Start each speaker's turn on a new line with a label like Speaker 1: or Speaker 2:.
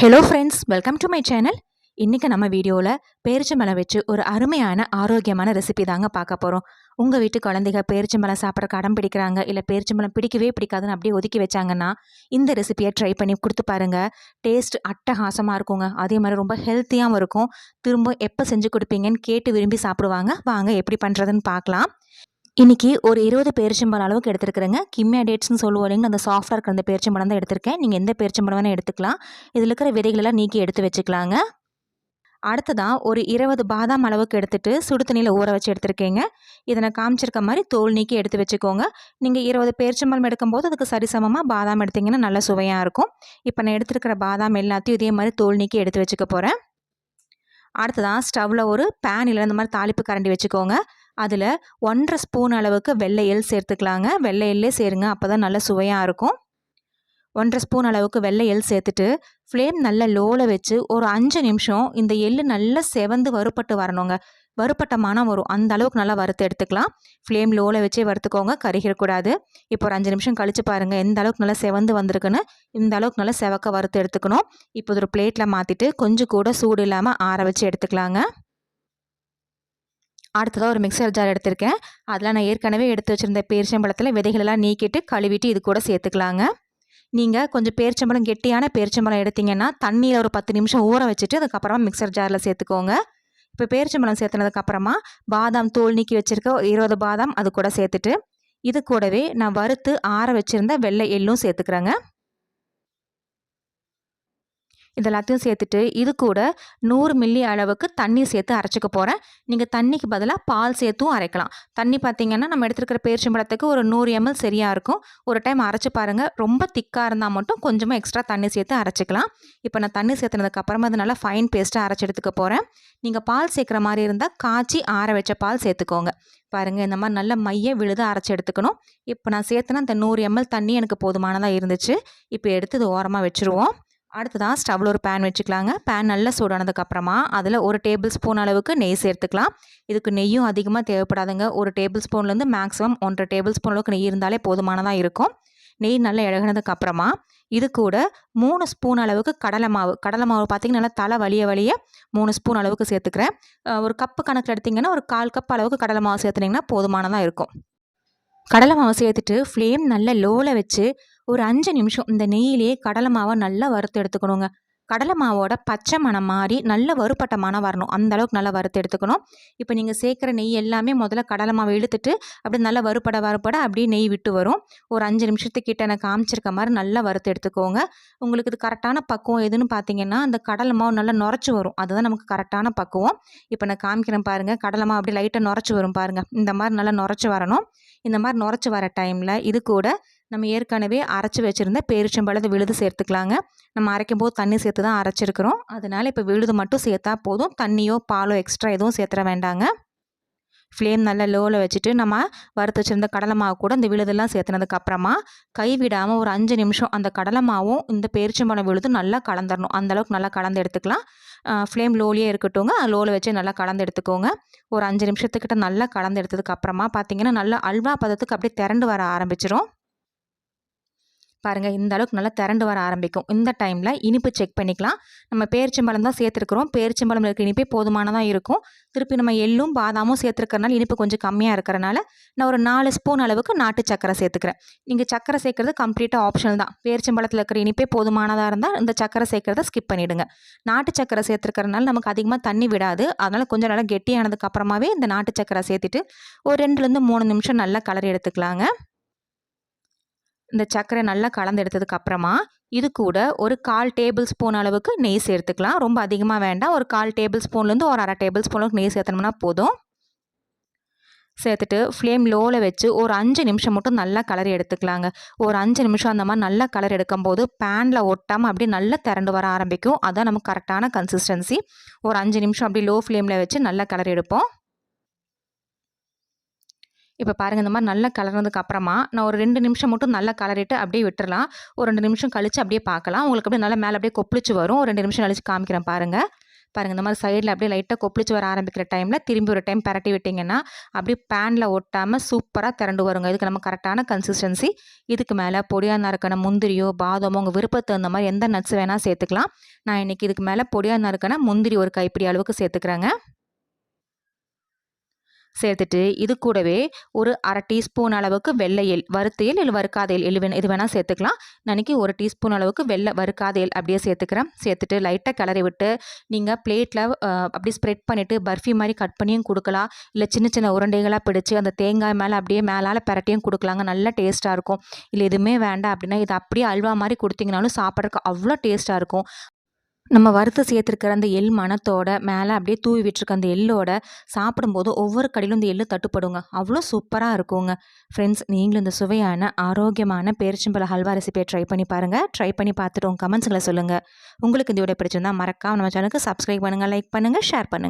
Speaker 1: Hello friends welcome to my channel இன்றைக்கி நம்ம வீடியோவில் பேரிச்சம்பழம் வச்சு ஒரு அருமையான ஆரோக்கியமான ரெசிபி தாங்க பார்க்க போகிறோம் உங்கள் வீட்டு குழந்தைங்க பேரிச்சம்பழம் சாப்பிட்ற கடம் பிடிக்கிறாங்க இல்லை பேரிச்சம்பழம் பிடிக்கவே பிடிக்காதுன்னு அப்படியே ஒதுக்கி வச்சாங்கன்னா இந்த ரெசிபியை ட்ரை பண்ணி கொடுத்து பாருங்கள் டேஸ்ட் அட்டகாசமாக இருக்குங்க. அதே மாதிரி ரொம்ப ஹெல்த்தியாகவும் இருக்கும். திரும்ப எப்போ செஞ்சு கொடுப்பீங்கன்னு கேட்டு விரும்பி சாப்பிடுவாங்க. வாங்க எப்படி பண்ணுறதுன்னு பார்க்கலாம். இன்றைக்கி ஒரு இருபது பேரிச்சம்பழம் அளவுக்கு எடுத்துருக்குறேங்க. கிம்மியா டேட்ஸ்னு சொல்லுவோம் இல்லைங்க அந்த சாஃப்டாக இருக்கிற அந்த பேரிச்சம்பழம் தான் எடுத்திருக்கேன். நீங்கள் எந்த பேரிச்சம்பழம் வேணால் எடுத்துக்கலாம். இதில் இருக்கிற விதைகளெல்லாம் நீக்கி எடுத்து வச்சுக்கலாங்க. அடுத்ததாக ஒரு இருபது பாதாம் அளவுக்கு எடுத்துகிட்டு சுடு தண்ணியில் ஊற வச்சு எடுத்துருக்கேங்க. இதை நான் காமிச்சிருக்க மாதிரி தோல் நீக்கி எடுத்து வச்சுக்கோங்க. நீங்கள் இருபது பேரிச்சம்பழம் எடுக்கும்போது அதுக்கு சரிசமமாக பாதாம் எடுத்திங்கன்னா நல்லா சுவையாக இருக்கும். இப்போ நான் எடுத்துருக்கிற பாதாம் எல்லாத்தையும் இதே மாதிரி தோல் நீக்கி எடுத்து வச்சுக்க போகிறேன் அடுத்ததான் ஸ்டவ்வில் ஒரு பேன் இல்லை இந்த மாதிரி தாளிப்பு கரண்டி வச்சுக்கோங்க. அதில் ஒன்றரை ஸ்பூன் அளவுக்கு வெள்ளை எள் சேர்த்துக்கலாங்க. வெள்ளை எள்ளே சேருங்க அப்போ தான் நல்லா சுவையாக இருக்கும். ஒன்றரை ஸ்பூன் அளவுக்கு வெள்ளை எள் சேர்த்துட்டு ஃப்ளேம் நல்லா லோவில் வச்சு ஒரு அஞ்சு நிமிஷம் இந்த எள் நல்லா செவந்து வறுப்பட்டு வரணுங்க. வறுப்பட்ட மனம் வரும் அந்த அளவுக்கு நல்லா வறுத்து எடுத்துக்கலாம். ஃப்ளேம் லோவில் வச்சே வறுத்துக்கோங்க கருகிடக்கூடாது. இப்போ ஒரு அஞ்சு நிமிஷம் கழித்து பாருங்கள் எந்த அளவுக்கு நல்லா செவந்து வந்திருக்குன்னு இந்த அளவுக்கு நல்லா செவக்க வறுத்து எடுத்துக்கணும். இப்போ ஒரு பிளேட்டில் மாற்றிட்டு கொஞ்சம் கூட சூடு இல்லாமல் ஆற வச்சு எடுத்துக்கலாங்க. அடுத்ததாக ஒரு மிக்சர் ஜார் எடுத்திருக்கேன். அதில் நான் ஏற்கனவே எடுத்து வச்சுருந்த பேரிச்சம்பழத்தில் விதைகளெல்லாம் நீக்கிட்டு கழுவிட்டு இது கூட சேர்த்துக்கலாங்க. நீங்கள் கொஞ்சம் பேரிச்சம்பழம் கெட்டியான பேரிச்சம்பழம் எடுத்திங்கன்னா தண்ணியில் ஒரு பத்து நிமிஷம் ஊற வச்சுட்டு அதுக்கப்புறமா மிக்சர் ஜாரில் சேர்த்துக்கோங்க. இப்போ பேரிச்சம்பழம் சேர்த்துனதுக்கப்புறமா பாதாம் தோல் நீக்கி வச்சுருக்க இருபது பாதாம் அது கூட சேர்த்துட்டு இது கூடவே நான் வறுத்து ஆற வச்சுருந்த வெள்ளை எள்ளும் சேர்த்துக்கிறேங்க. இது எல்லாத்தையும் சேர்த்துட்டு இது கூட நூறு மில்லி அளவுக்கு தண்ணி சேர்த்து அரைச்சிக்க போகிறேன் நீங்கள் தண்ணிக்கு பதிலாக பால் சேர்த்தும் அரைக்கலாம். தண்ணி பார்த்தீங்கன்னா நம்ம எடுத்துருக்கிற பேரிச்சம்பழத்துக்கு ஒரு நூறு எம்எல் சரியாக இருக்கும். ஒரு டைம் அரைச்சி பாருங்கள் ரொம்ப திக்காக இருந்தால் மட்டும் கொஞ்சமாக எக்ஸ்ட்ரா தண்ணி சேர்த்து அரைச்சிக்கலாம். இப்போ நான் தண்ணி சேர்த்துனதுக்கப்புறமா அது நல்லா ஃபைன் பேஸ்ட்டாக அரைச்சி எடுத்துக்க போகிறேன் நீங்கள் பால் சேர்க்குற மாதிரி இருந்தால் காய்ச்சி ஆற வச்ச பால் சேர்த்துக்கோங்க. பாருங்கள் இந்த மாதிரி நல்ல மைய விழுத அரைச்சி எடுத்துக்கணும். இப்போ நான் சேர்த்துனா அந்த நூறு எம்எல் தண்ணி எனக்கு போதுமானதாக இருந்துச்சு. இப்போ எடுத்து இது ஓரமாக வச்சுருவோம். அடுத்ததாக ஸ்டவ்வில் ஒரு பேன் வச்சுக்கலாங்க. பேன் நல்லா சூடானதுக்கப்புறமா அதில் ஒரு டேபிள் ஸ்பூன் அளவுக்கு நெய் சேர்த்துக்கலாம். இதுக்கு நெய்யும் அதிகமாக தேவைப்படாதுங்க. ஒரு டேபிள் ஸ்பூன்லேருந்து மேக்ஸிமம் ஒன்றரை டேபிள் ஸ்பூன் அளவுக்கு நெய் இருந்தாலே போதுமானதாக இருக்கும். நெய் நல்லா இழகினதுக்கப்புறமா இது கூட மூணு ஸ்பூன் அளவுக்கு கடலை மாவு. கடலை மாவு பார்த்திங்கன்னா நல்லா தலை வலிய வலிய மூணு ஸ்பூன் அளவுக்கு சேர்த்துக்கிறேன். ஒரு கப்பு கணக்கில் எடுத்திங்கன்னா ஒரு கால் கப் அளவுக்கு கடலை மாவு சேர்த்துனிங்கன்னா போதுமானதாக இருக்கும். கடலை மாவு சேர்த்துட்டு ஃப்ளேம் நல்லா லோவில் வச்சு ஒரு அஞ்சு நிமிஷம் இந்த நெய்யிலேயே கடலை மாவை நல்லா வறுத்து எடுத்துக்கணுங்க. கடலை மாவோட பச்சை மணம் மாறி நல்ல வறுப்பட்ட மனம் வரணும். அந்த அளவுக்கு நல்லா வறுத்து எடுத்துக்கணும். இப்போ நீங்கள் சேர்க்குற நெய் எல்லாமே முதல்ல கடலை மாவை இழுத்துட்டு அப்படி நல்லா வறுப்பட வறுப்பட அப்படியே நெய் விட்டு வரும். ஒரு அஞ்சு நிமிஷத்துக்கிட்ட நான் காமிச்சிருக்க மாதிரி நல்லா வறுத்து எடுத்துக்கோங்க. உங்களுக்கு இது கரெக்டான பக்குவம் எதுன்னு பார்த்தீங்கன்னா அந்த கடலை மாவு நல்லா நுரைச்சி வரும். அதுதான் நமக்கு கரெக்டான பக்குவம். இப்போ நான் காமிக்கிறேன் பாருங்கள் கடலை மாவு அப்படியே லைட்டாக நுரைச்சி வரும் பாருங்கள் இந்த மாதிரி நல்லா நுரைச்சி வரணும். இந்த மாதிரி நுரைச்சி வர டைமில் இது கூட நம்ம ஏற்கனவே அரைச்சி வச்சுருந்த பேரிச்சம்பழத்தை விழுது சேர்த்துக்கலாங்க. நம்ம அரைக்கும் போது தண்ணி சேர்த்து தான் அரைச்சிருக்கிறோம். அதனால் இப்போ விழுது மட்டும் சேர்த்தா போதும். தண்ணியோ பாலோ எக்ஸ்ட்ரா எதுவும் சேர்த்துற வேண்டாங்க. ஃப்ளேம் நல்லா லோவில் வச்சுட்டு நம்ம வறுத்து வச்சுருந்த கடலை மாவு கூட இந்த விழுதெல்லாம் சேர்த்துனதுக்கப்புறமா கை விடாமல் ஒரு அஞ்சு நிமிஷம் அந்த கடலை மாவும் இந்த பேரிச்சம்பழம் விழுது நல்லா கலந்துடணும் அந்தளவுக்கு நல்லா கலந்து எடுத்துக்கலாம். ஃப்ளேம் லோலேயே இருக்கட்டுங்க லோவில் வச்சு நல்லா கலந்து எடுத்துக்கோங்க. ஒரு அஞ்சு நிமிஷத்துக்கிட்ட நல்லா கலந்து எடுத்ததுக்கப்புறமா பார்த்தீங்கன்னா நல்லா அல்வா பதத்துக்கு அப்படியே திரண்டு வர ஆரம்பிச்சிடும் பாருங்கள் இந்த அளவுக்கு நல்லா திரண்டு வர ஆரம்பிக்கும். இந்த டைமில் இனிப்பு செக் பண்ணிக்கலாம். நம்ம பேரிச்சம்பழம் தான் சேர்த்துருக்குறோம். பேரிச்சம்பழம் இருக்கிற இனிப்பே போதுமானதாக இருக்கும். திருப்பி நம்ம எள்ளும் பாதாமும் சேர்த்துருக்கறனால இனிப்பு கொஞ்சம் கம்மியாக இருக்கிறனால நான் ஒரு நாலு ஸ்பூன் அளவுக்கு நாட்டு சக்கரை சேர்த்துக்கிறேன். நீங்கள் சக்கரை சேர்க்குறது கம்ப்ளீட்டாக ஆப்ஷனல் தான். பேரிச்சம்பழத்தில் இருக்கிற இனிப்பே போதுமானதாக இருந்தால் இந்த சக்கரை சேர்க்குறத ஸ்கிப் பண்ணிவிடுங்க நாட்டு சக்கரை சேர்த்துருக்கறனால நமக்கு அதிகமாக தண்ணி விடாது. அதனால் கொஞ்சம் நல்லா கெட்டியானதுக்கு அப்புறமாவே இந்த நாட்டு சக்கரை சேர்த்துட்டு ஒரு ரெண்டுலேருந்து மூணு நிமிஷம் நல்லா கலர் எடுத்துக்கலாங்க. இந்த சர்க்கரை நல்லா கலந்து எடுத்ததுக்கு அப்புறமா இது கூட ஒரு கால் டேபிள் ஸ்பூன் அளவுக்கு நெய் சேர்த்துக்கலாம். ரொம்ப அதிகமாக வேண்டாம். ஒரு கால் டேபிள் ஸ்பூன்லேருந்து ஒரு அரை டேபிள் ஸ்பூன் அளவுக்கு நெய் சேர்த்தனோம்னா போதும். சேர்த்துட்டு ஃப்ளேம் லோவில் வச்சு ஒரு அஞ்சு நிமிஷம் மட்டும் நல்லா கலர் எடுத்துக்கலாங்க. ஒரு அஞ்சு நிமிஷம் அந்த மாதிரி நல்லா கலர் எடுக்கும்போது பேனில் ஒட்டாமல் அப்படியே நல்லா திரண்டு வர ஆரம்பிக்கும். அதுதான் நமக்கு கரெக்டான கன்சிஸ்டன்சி ஒரு அஞ்சு நிமிஷம் அப்படி லோ ஃப்ளேமில் வச்சு நல்லா கலர் எடுப்போம். இப்போ பாருங்கள் இந்த மாதிரி நல்லா கலர்னதுக்கு அப்புறமா நான் ஒரு ரெண்டு நிமிஷம் மட்டும் நல்லா கலரிட்டு அப்படியே விட்டுறலாம். ஒரு ரெண்டு நிமிஷம் கழித்து அப்படியே பார்க்கலாம். உங்களுக்கு அப்படியே நல்லா மேலே அப்படியே கொப்பளிச்சு வரும். ஒரு ரெண்டு நிமிஷம் கழிச்சு காமிக்கிறேன் பாருங்கள் பாருங்கள் இந்த மாதிரி சைடில் அப்படியே லைட்டாக கொப்பளிச்சு வர ஆரம்பிக்கிற டைமில் திரும்பி ஒரு டைம் பரட்டி விட்டிங்கன்னா அப்படியே பேனில் ஒட்டாமல் சூப்பராக திரண்டு வருங்க. இதுக்கு நம்ம கரெக்டான கன்சிஸ்டன்சி இதுக்கு மேலே பொடியாக நறுக்கணும் முந்திரியோ பாதமோ உங்கள் விருப்பத்தை தகுந்த மாதிரி எந்த நட்ஸ் வேணால் சேர்த்துக்கலாம். நான் இன்றைக்கி இதுக்கு மேலே பொடியாக நறுக்கணும் முந்திரி ஒரு கைப்பிடி அளவுக்கு சேர்த்துக்கிறேங்க. சேர்த்துட்டு இது கூடவே ஒரு அரை டீஸ்பூன் அளவுக்கு வெள்ளையில் வறுத்தையில் இல்லை வறுக்காதையில் எள் வேணும் இது வேணால் சேர்த்துக்கலாம். நினைக்கி ஒரு டீஸ்பூன் அளவுக்கு வெள்ளை வறுக்காதையில் அப்படியே சேர்த்துக்கிறேன். சேர்த்துட்டு லைட்டாக கிளறி விட்டு நீங்கள் பிளேட்டில் அப்படி ஸ்ப்ரெட் பண்ணிவிட்டு பர்ஃபி மாதிரி கட் பண்ணியும் கொடுக்கலாம். இல்லை சின்ன சின்ன உருண்டைகளாக பிடிச்சி அந்த தேங்காய் மேலே அப்படியே மேலால் பரட்டியும் கொடுக்கலாங்க. நல்ல டேஸ்ட்டாக இருக்கும். இல்லை எதுவுமே வேண்டாம் அப்படின்னா இது அப்படியே அல்வா மாதிரி கொடுத்தீங்கனாலும் சாப்பிட்றதுக்கு அவ்வளோ டேஸ்ட்டாக இருக்கும். நம்ம வறுத்து சேர்த்துருக்கிற அந்த எள் மணத்தோட மேலே அப்படியே தூவி விட்டுருக்க அந்த எள்ளோட சாப்பிடும்போது ஒவ்வொரு கடையிலும் இந்த எள்ளு தட்டுப்படுங்க. அவ்வளோ சூப்பராக இருக்குங்க. ஃப்ரெண்ட்ஸ் நீங்களும் இந்த சுவையான ஆரோக்கியமான பேரிச்சம்பழ ஹல்வா ரெசிபியை ட்ரை பண்ணி பாருங்கள் ட்ரை பண்ணி பார்த்துட்டு உங்கள் கமெண்ட்ஸுங்களை சொல்லுங்கள் உங்களுக்கு இந்த வீடியோ பிடிச்சிருந்தா மறக்காம நம்ம சேனலுக்கு சப்ஸ்கிரைப் பண்ணுங்கள் லைக் பண்ணுங்கள் ஷேர் பண்ணுங்கள்